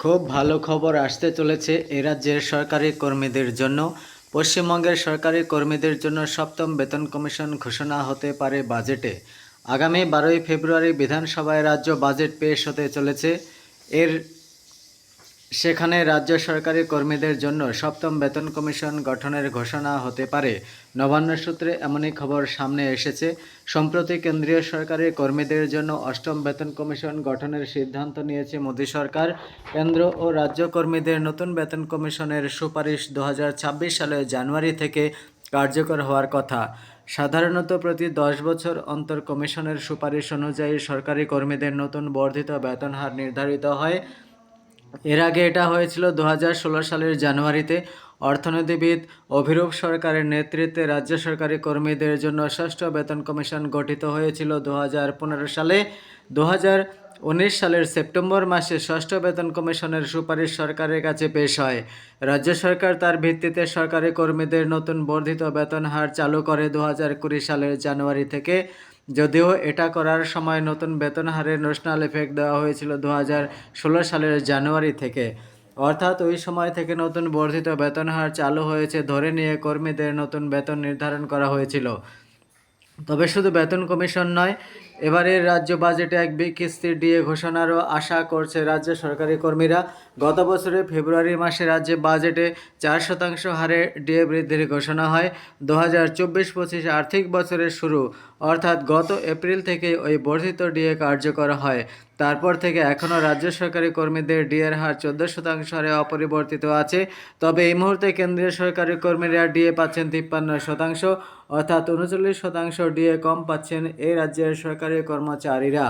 খুব ভালো খবর আসতে চলেছে এ রাজ্যের সরকারি কর্মীদের জন্য। পশ্চিমবঙ্গের সরকারি কর্মীদের জন্য সপ্তম বেতন কমিশন ঘোষণা হতে পারে বাজেটে। আগামী বারোই ফেব্রুয়ারি বিধানসভায় রাজ্য বাজেট পেশ হতে চলেছে। এর সেখানে রাজ্য সরকারি কর্মীদের জন্য সপ্তম বেতন কমিশন গঠনের ঘোষণা হতে পারে। নবান্ন সূত্রে এমনই খবর সামনে এসেছে। সম্প্রতি কেন্দ্রীয় সরকারি কর্মীদের জন্য অষ্টম বেতন কমিশন গঠনের সিদ্ধান্ত নিয়েছে মোদী সরকার। কেন্দ্র ও রাজ্য কর্মীদের নতুন বেতন কমিশনের সুপারিশ ছাব্বিশ সালের জানুয়ারি থেকে কার্যকর হওয়ার কথা। সাধারণত প্রতি দশ বছর অন্তর কমিশনের সুপারিশ অনুযায়ী সরকারি কর্মীদের নতুন বর্ধিত বেতন হার নির্ধারিত হয়। এর আগে এটা হয়েছিল দু হাজার ষোলো সালের জানুয়ারিতে। অর্থনীতিবিদ অভিরূপ সরকারের নেতৃত্বে রাজ্য সরকারি কর্মীদের জন্য ষষ্ঠ বেতন কমিশন গঠিত হয়েছিল দু হাজার পনেরো সালে। দু উনিশ সালের সেপ্টেম্বর মাসে ষষ্ঠ বেতন কমিশনের সুপারিশ সরকারের কাছে পেশ হয়। রাজ্য সরকার তার ভিত্তিতে সরকারি কর্মীদের নতুন বর্ধিত বেতন হার চালু করে দু সালের জানুয়ারি থেকে। যদিও এটা করার সময় নতুন বেতন হারের ন্যাশনাল এফেক্ট দেওয়া হয়েছিল দু ষোলো সালের জানুয়ারি থেকে। অর্থাৎ ওই সময় থেকে নতুন বর্ধিত বেতন হার চালু হয়েছে ধরে নিয়ে কর্মীদের নতুন বেতন নির্ধারণ করা হয়েছিল। তবে শুধু বেতন কমিশন নয় এবারের রাজ্য বাজেটে এক কিস্তি ডিএ ঘোষণারও আশা করছে রাজ্য সরকারি কর্মীরা। গত বছরে ফেব্রুয়ারি মাসে রাজ্যে বাজেটে চার শতাংশ হারে ডিএ বৃদ্ধির ঘোষণা হয়। দু হাজার চব্বিশ পঁচিশ আর্থিক বছরের শুরু। অর্থাৎ গত এপ্রিল থেকে ওই বর্ধিত ডিএ কার্যকর হয়। তারপর থেকে এখনও রাজ্য সরকারি কর্মীদের ডিএর হার চোদ্দ শতাংশ হারে অপরিবর্তিত আছে। তবে এই মুহূর্তে কেন্দ্রীয় সরকারি কর্মীরা ডিএ পাচ্ছেন তিপ্পান্ন শতাংশ, অর্থাৎ উনচল্লিশ শতাংশ ডিএ কম পাচ্ছেন এই রাজ্যের সরকারি কর্মচারীরা।